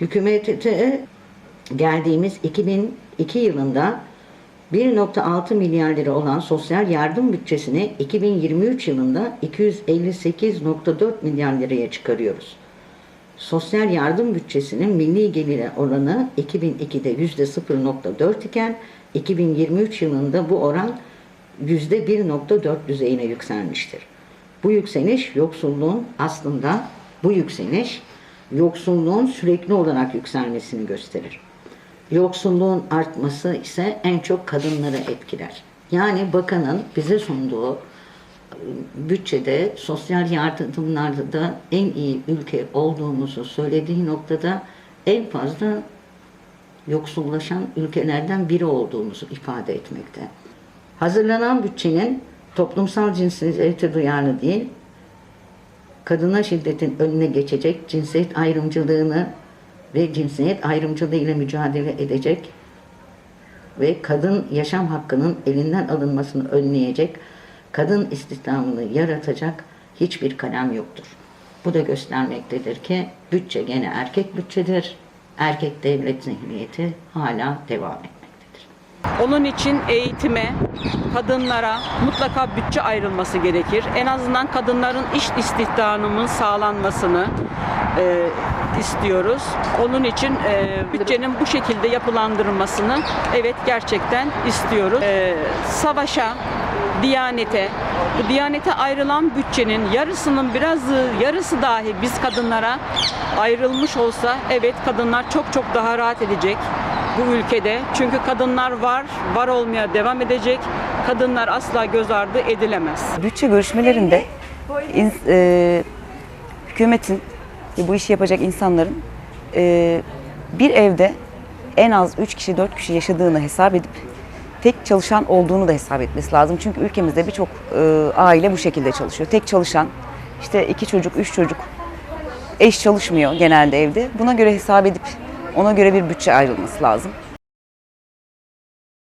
Hükümete geldiğimiz 2002 yılında 1.6 milyar lira olan sosyal yardım bütçesini 2023 yılında 258.4 milyar liraya çıkarıyoruz. Sosyal yardım bütçesinin milli gelire oranı 2002'de %0.4 iken 2023 yılında bu oran %1.4 düzeyine yükselmiştir. Bu yükseliş yoksulluğun aslında bu yükseliş yoksulluğun sürekli olarak yükselmesini gösterir. Yoksulluğun artması ise en çok kadınları etkiler. Yani bakanın bize sunduğu bütçede sosyal yardımlarda da en iyi ülke olduğumuzu söylediği noktada en fazla yoksullaşan ülkelerden biri olduğumuzu ifade etmekte. Hazırlanan bütçenin toplumsal cinsiyete duyarlı değil, kadına şiddetin önüne geçecek, cinsiyet ayrımcılığını ve cinsiyet ayrımcılığı ile mücadele edecek ve kadın yaşam hakkının elinden alınmasını önleyecek, kadın istihdamını yaratacak hiçbir kalem yoktur. Bu da göstermektedir ki bütçe gene erkek bütçedir. Erkek devlet zihniyeti hala devam etmektedir. Onun için eğitime, kadınlara mutlaka bütçe ayrılması gerekir. En azından kadınların iş istihdamının sağlanmasını e, istiyoruz. Onun için e, bütçenin bu şekilde yapılandırılmasını evet gerçekten istiyoruz. E, savaşa, Diyanete, bu Diyanete ayrılan bütçenin yarısının birazı, yarısı dahi biz kadınlara ayrılmış olsa evet kadınlar çok çok daha rahat edecek bu ülkede. Çünkü kadınlar var, var olmaya devam edecek. Kadınlar asla göz ardı edilemez. Bütçe görüşmelerinde e, hükümetin ve bu işi yapacak insanların e, bir evde en az 3 kişi 4 kişi yaşadığını hesap edip tek çalışan olduğunu da hesap etmesi lazım. Çünkü ülkemizde birçok e, aile bu şekilde çalışıyor. Tek çalışan işte iki çocuk, üç çocuk eş çalışmıyor genelde evde. Buna göre hesap edip ona göre bir bütçe ayrılması lazım.